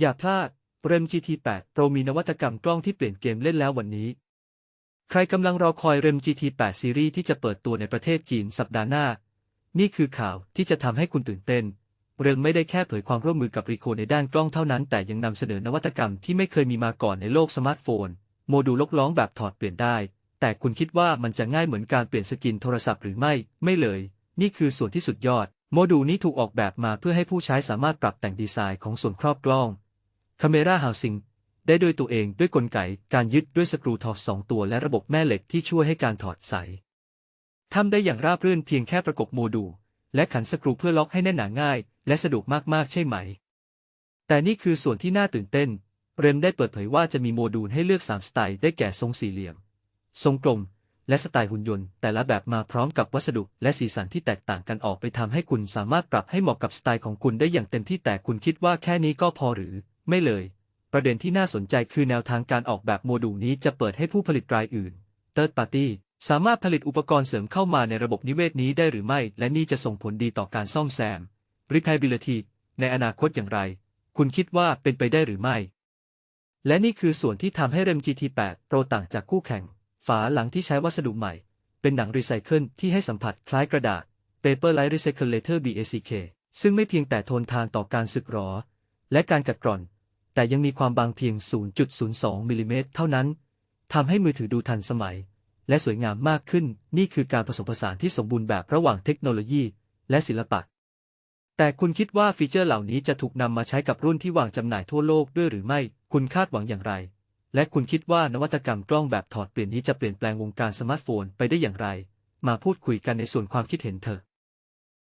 อย่าพลาด REM GT8 Pro มีนวัตกรรมกล้องที่เปลี่ยนเกมเล่นแล้ววันนี้ ใครกำลังรอคอย REM GT8 ซีรีส์ที่จะเปิดตัวในประเทศจีนสัปดาห์หน้า นี่คือข่าวที่จะทำให้คุณตื่นเต้น เรมไม่ได้แค่เผยความร่วมมือกับรีโคในด้านกล้องเท่านั้น แต่ยังนำเสนอนวัตกรรมที่ไม่เคยมีมาก่อนในโลกสมาร์ทโฟน โมดูลลกล้องแบบถอดเปลี่ยนได้ แต่คุณคิดว่ามันจะง่ายเหมือนการเปลี่ยนสกินโทรศัพท์หรือไม่ ไม่เลย นี่คือส่วนที่สุดยอด โมดูลนี้ถูกออกแบบมาเพื่อให้ผู้ใช้สามารถปรับแต่งดีไซน์ของส่วนครอบกล้อง Camera Housing ได้ด้วยตัวเองด้วยกลไกการยึดด้วยสกรูถอดสองตัวและระบบแม่เหล็กที่ช่วยให้การถอดใสทำได้อย่างราบรื่นเพียงแค่ประกบโมดูลและขันสกรูเพื่อล็อกให้แน่นหนาง่าย และสะดวกมากๆใช่ไหม แต่นี่คือส่วนที่น่าตื่นเต้น เรมได้เปิดเผยว่าจะมีโมดูลให้เลือก 3 สไตล์ได้แก่ทรงสี่เหลี่ยม ทรงกลม และสไตล์หุ่นยนต์ แต่ละแบบมาพร้อมกับวัสดุและสีสันที่แตกต่างกันออกไปทำให้คุณสามารถปรับให้เหมาะกับสไตล์ของคุณได้อย่างเต็มที่แต่คุณคิดว่าแค่นี้ก็พอหรือ ไม่เลย ประเด็นที่น่าสนใจคือแนวทางการออกแบบโมดูลนี้จะเปิดให้ผู้ผลิตรายอื่น Third Party สามารถผลิตอุปกรณ์เสริมเข้ามาในระบบนิเวศนี้ได้หรือไม่ และนี่จะส่งผลดีต่อการซ่อมแซม Repairability ในอนาคตอย่างไร คุณคิดว่าเป็นไปได้หรือไม่ และนี่คือส่วนที่ทำให้ REM GT8 Pro ต่างจากคู่แข่ง ฝาหลังที่ใช้วัสดุใหม่ เป็นหนังรีไซเคิลที่ให้สัมผัสคล้ายกระดาษ Paper Light Recycle Later BACK ซึ่งไม่เพียงแต่ทนทานต่อการสึกหรอ และการกัดกร่อน แต่ยังมีความบางเพียง 0.02 มิลลิเมตรเท่านั้น ทำให้มือถือดูทันสมัย และสวยงามมากขึ้น นี่คือการผสมผสานที่สมบูรณ์แบบระหว่างเทคโนโลยี และศิลปะ แต่คุณคิดว่าฟีเจอร์เหล่านี้จะถูกนำมาใช้กับรุ่นที่วางจำหน่ายทั่วโลกด้วยหรือไม่ คุณคาดหวังอย่างไร และคุณคิดว่านวัตกรรมกล้องแบบถอดเปลี่ยนนี้จะเปลี่ยนแปลงวงการสมาร์ทโฟนไปได้อย่างไร มาพูดคุยกันในส่วนความคิดเห็นเถอะ